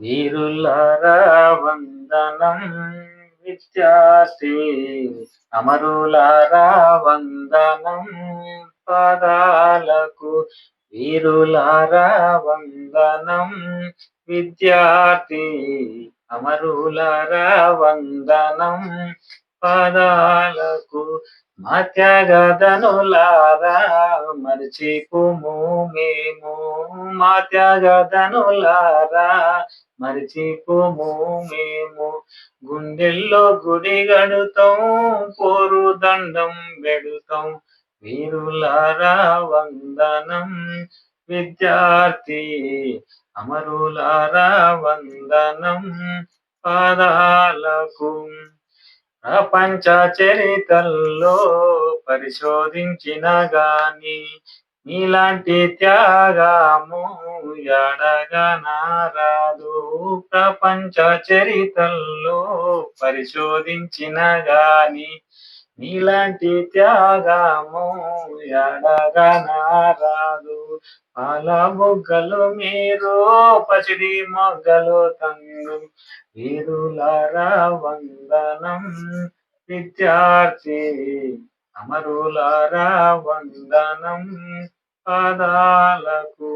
వీరులారా వందనం విద్యాశ్రీ అమరులారా వందనం పదాలకు. వీరులారా వందనం విద్యార్థి అమరులారా వందనం పదాలకు. మాత్యాగదనులారా మరిచిపుము మేము. మాత్యాగదనులారా మరిచిపోము మేము గుండెల్లో గుడి గడుతాం పోరు దండం పెడుతాం. వీరులారా వందనం విద్యార్థి అమరులారా వందనం. పాదాలకు ప్రపంచ చరితల్లో పరిశోధించిన గాని నీలాంటి త్యాగము ఎడగనారాదు ప్రపంచ చరిత్రల్లో పరిశోధించిన గాని నీలాంటి త్యాగము ఎడగనారాదు పాల మొగ్గలు మీరు పసిడి మొగ్గలు తంగు వీరులారా వందనం విద్యార్థి అమరులారా వందనం పాదాలకు.